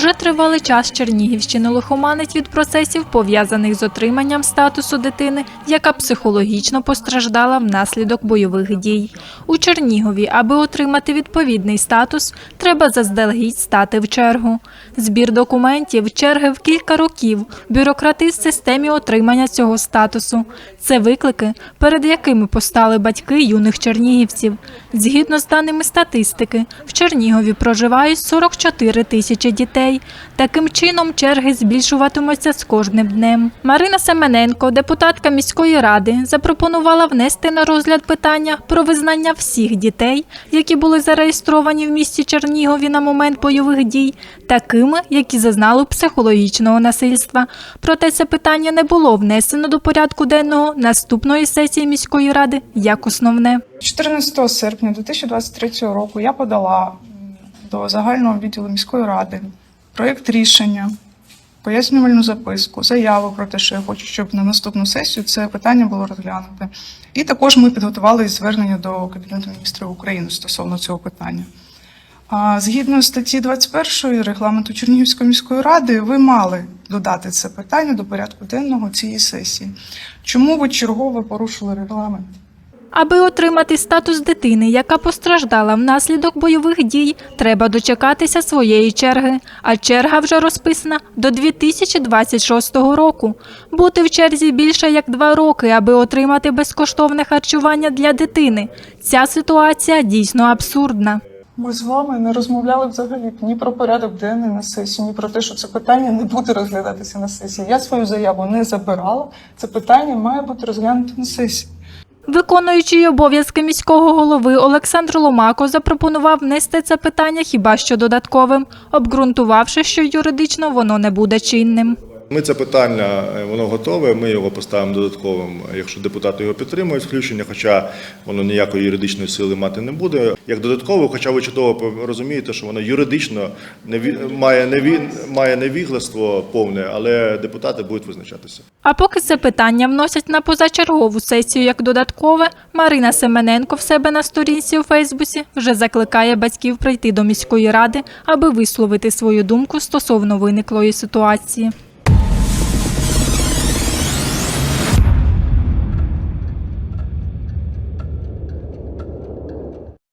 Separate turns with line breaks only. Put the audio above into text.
Уже тривалий час Чернігівщина лихоманить від процесів, пов'язаних з отриманням статусу дитини, яка психологічно постраждала внаслідок бойових дій. У Чернігові, аби отримати відповідний статус, треба заздалегідь стати в чергу. Збір документів, черги в кілька років, бюрократизм в системі отримання цього статусу. Це виклики, перед якими постали батьки юних чернігівців. Згідно з даними статистики, в Чернігові проживають 44 тисячі дітей. Таким чином, черги збільшуватимуться з кожним днем. Марина Семененко, депутатка міської ради, запропонувала внести на розгляд питання про визнання всіх дітей, які були зареєстровані в місті Чернігові на момент бойових дій, такими, які зазнали психологічного насильства. Проте це питання не було внесено до порядку денного наступної сесії міської ради як основне.
14 серпня 2023 року я подала до загального відділу міської ради проєкт рішення, пояснювальну записку, заяву про те, що я хочу, щоб на наступну сесію це питання було розглянуте. І також ми підготували звернення до Кабінету міністрів України стосовно цього питання. Згідно статті 21 регламенту Чернігівської міської ради, ви мали додати це питання до порядку денного цієї сесії. Чому ви чергово порушили регламент?
Аби отримати статус дитини, яка постраждала внаслідок бойових дій, треба дочекатися своєї черги. А черга вже розписана до 2026 року. Бути в черзі більше як два роки, аби отримати безкоштовне харчування для дитини. Ця ситуація дійсно абсурдна.
Ми з вами не розмовляли взагалі ні про порядок денний на сесії, ні про те, що це питання не буде розглядатися на сесії. Я свою заяву не забирала. Це питання має бути розглянуто на сесії.
Виконуючий обов'язки міського голови Олександр Ломако запропонував внести це питання хіба що додатковим, обґрунтувавши, що юридично воно не буде чинним.
Ми це питання, е, воно готове. Ми його поставимо додатковим, якщо депутати його підтримують, включення, хоча воно ніякої юридичної сили мати не буде. Як додатково, хоча ви чудово розумієте, що воно юридично неві... має неві... має невігластво повне, але депутати будуть визначатися.
А поки це питання вносять на позачергову сесію як додаткове, Марина Семененко в себе на сторінці у Фейсбуці вже закликає батьків прийти до міської ради, аби висловити свою думку стосовно виниклої ситуації.